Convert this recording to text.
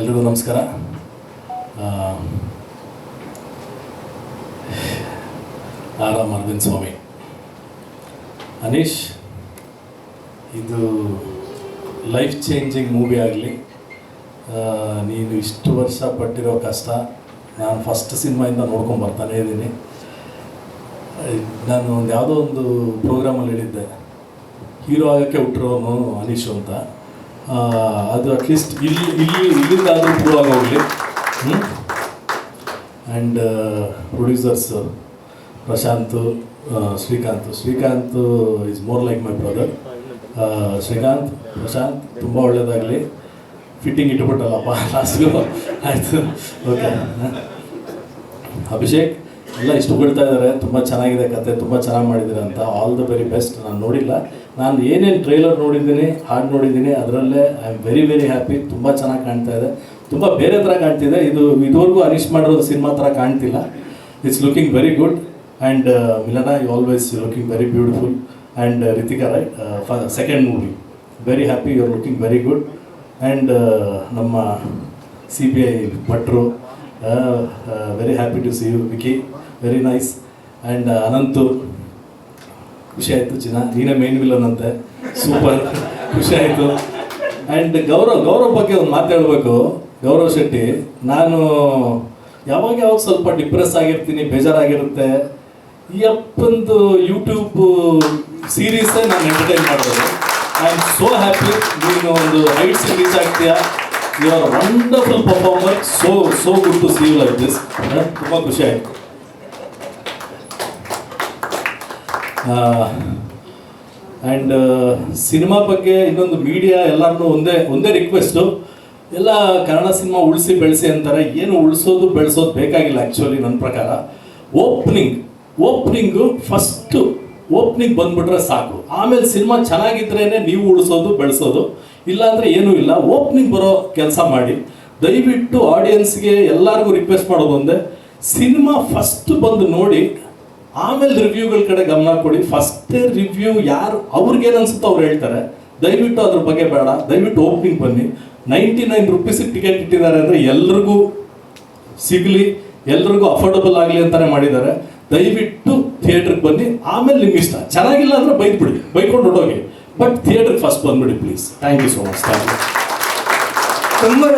ಎಲ್ರಿಗೂ ನಮಸ್ಕಾರ ಆರ್ ಅರವಿಂದ್ ಸ್ವಾಮಿ ಅನೀಶ್ ಇದು ಲೈಫ್ ಚೇಂಜಿಂಗ್ ಮೂವಿ ಆಗಲಿ ನೀನು ಇಷ್ಟು ವರ್ಷ ಪಟ್ಟಿರೋ ಕಷ್ಟ ನಾನು ಫಸ್ಟ್ ಸಿನಿಮಾಯಿಂದ ನೋಡ್ಕೊಂಡು ಬರ್ತಾನೇ ಇದ್ದೀನಿ ನಾನು ಒಂದು ಯಾವುದೋ ಒಂದು ಪ್ರೋಗ್ರಾಮಲ್ಲಿ ಹೇಳಿದ್ದೆ ಹೀರೋ ಆಗೋಕ್ಕೆ ಹುಟ್ಟಿರೋನು ಅನೀಶು ಅಂತ ಅದು ಅಟ್ಲೀಸ್ಟ್ ಇಲ್ಲಿ ಇಲ್ಲಿ ಇಲ್ಲಿಂದಾದರೂ ಪ್ರೂವ್ ಆಗೋಗಲಿ ಹ್ಞೂ and producers Prashanth Srikanth Srikanth is more like my brother Srikanth Prashanth ತುಂಬ ಒಳ್ಳೆಯದಾಗಲಿ ಫಿಟ್ಟಿಂಗ್ ಇಟ್ಬಿಟ್ಟಲ್ಲಪ್ಪ ಲಾಸ್ಟ್ಗೂ ಆಯಿತು ಓಕೆ ಅಭಿಷೇಕ್ ಎಲ್ಲ ಇಷ್ಟು ಬೀಳ್ತಾ ಇದ್ದಾರೆ ತುಂಬ ಚೆನ್ನಾಗಿದೆ ಕತೆ ತುಂಬ ಚೆನ್ನಾಗಿ ಮಾಡಿದ್ದೀರ ಅಂತ ಆಲ್ ದ ವೆರಿ ಬೆಸ್ಟ್ ನಾನು ನೋಡಿಲ್ಲ ನಾನು ಏನೇನು ಟ್ರೈಲರ್ ನೋಡಿದ್ದೀನಿ ಹಾಡು ನೋಡಿದ್ದೀನಿ ಅದರಲ್ಲೇ I am very very happy ತುಂಬ ಚೆನ್ನಾಗಿ ಕಾಣ್ತಾ ಇದೆ ತುಂಬ ಬೇರೆ ಥರ ಕಾಣ್ತಿದೆ ಇದು ಇದುವರೆಗೂ ಅನಿಶ್ ಮಾಡಿರೋ ಸಿನಿಮಾ ಥರ ಕಾಣ್ತಿಲ್ಲ it's looking very good and Milana you always looking very beautiful and Ritika right second movie very happy you are looking very good and ನಮ್ಮ ಸಿ ಬಿ ಐ ಭಟ್ರು very happy to see you Vicky very nice and Ananthu ಖುಷಿ ಆಯಿತು ಚಿನ್ನ ನೀನೇ main villain ಅಂತೆ super ಖುಷಿ ಆಯಿತು and Gaurav Gaurav ಬಗ್ಗೆ ಒಂದು ಮಾತಾಡಬೇಕು ಗೌರವ್ ಶೆಟ್ಟಿ ನಾನು ಯಾವಾಗ ಯಾವಾಗ ಸ್ವಲ್ಪ ಡಿಪ್ರೆಸ್ ಆಗಿರ್ತೀನಿ ಬೇಜಾರಾಗಿರುತ್ತೆ ಎಪ್ಪೊಂದು ಅಪ್ಪಂದು ಯೂಟ್ಯೂಬ್ ಸೀರೀಸೇ ನಾನು ಎಂಟರ್ಟೈನ್ ಮಾಡೋದು ಐ ಆಮ್ ಸೋ ಹ್ಯಾಪಿ ನೀನು ಒಂದು heights reach ಆಗ್ತೀಯಾ you are wonderful performer so so good to see you like this ತುಂಬ ಖುಷಿ ಆಯಿತು ಆ್ಯಂಡ್ ಸಿನಿಮಾ ಬಗ್ಗೆ ಇನ್ನೊಂದು ಮೀಡಿಯಾ ಎಲ್ಲರನ್ನೂ ಒಂದೇ ಒಂದೇ ರಿಕ್ವೆಸ್ಟು ಎಲ್ಲ ಕನ್ನಡ ಸಿನಿಮಾ ಉಳಿಸಿ ಬೆಳೆಸಿ ಅಂತಾರೆ ಏನು ಉಳಿಸೋದು ಬೆಳೆಸೋದು ಬೇಕಾಗಿಲ್ಲ ಆ್ಯಕ್ಚುಲಿ ನನ್ನ ಪ್ರಕಾರ ಓಪನಿಂಗ್ ಓಪನಿಂಗು ಫಸ್ಟು ಓಪನಿಂಗ್ ಬಂದ್ಬಿಟ್ರೆ ಸಾಕು ಆಮೇಲೆ ಸಿನಿಮಾ ಚೆನ್ನಾಗಿದ್ರೇ ನೀವು ಉಳಿಸೋದು ಬೆಳೆಸೋದು ಇಲ್ಲಾಂದರೆ ಏನೂ ಇಲ್ಲ ಓಪನಿಂಗ್ ಬರೋ ಕೆಲಸ ಮಾಡಿ ದಯವಿಟ್ಟು ಆಡಿಯನ್ಸ್ಗೆ ಎಲ್ಲರಿಗೂ ರಿಕ್ವೆಸ್ಟ್ ಮಾಡೋದು ಒಂದೇ ಸಿನಿಮಾ ಫಸ್ಟ್ ಬಂದು ನೋಡಿ ಆಮೇಲೆ ರಿವ್ಯೂಗಳ ಕಡೆ ಗಮನ ಕೊಡಿ ಫಸ್ಟೇ ರಿವ್ಯೂ ಯಾರು ಅವ್ರಿಗೇನು ಅನ್ಸುತ್ತೋ ಅವ್ರು ಹೇಳ್ತಾರೆ ದಯವಿಟ್ಟು ಅದ್ರ ಬಗ್ಗೆ ಬೇಡ ದಯವಿಟ್ಟು ಓಪನಿಂಗ್ ಬನ್ನಿ ನೈಂಟಿ ನೈನ್ ರುಪೀಸಿಗೆ ಟಿಕೆಟ್ ಇಟ್ಟಿದ್ದಾರೆ ಅಂದರೆ ಎಲ್ರಿಗೂ ಸಿಗಲಿ ಎಲ್ರಿಗೂ ಅಫೋರ್ಡಬಲ್ ಆಗಲಿ ಅಂತಲೇ ಮಾಡಿದ್ದಾರೆ ದಯವಿಟ್ಟು ಥಿಯೇಟ್ರಿಗೆ ಬನ್ನಿ ಆಮೇಲೆ ನಿಮ್ಗೆ ಇಷ್ಟ ಚೆನ್ನಾಗಿಲ್ಲ ಅಂದರೆ ಬೈದ್ಬಿಡಿ ಬೈಕೊಂಡು ಹೊಟ್ಟೋಗಿ But theatre first, one minute please. Thank you so much. Thank you.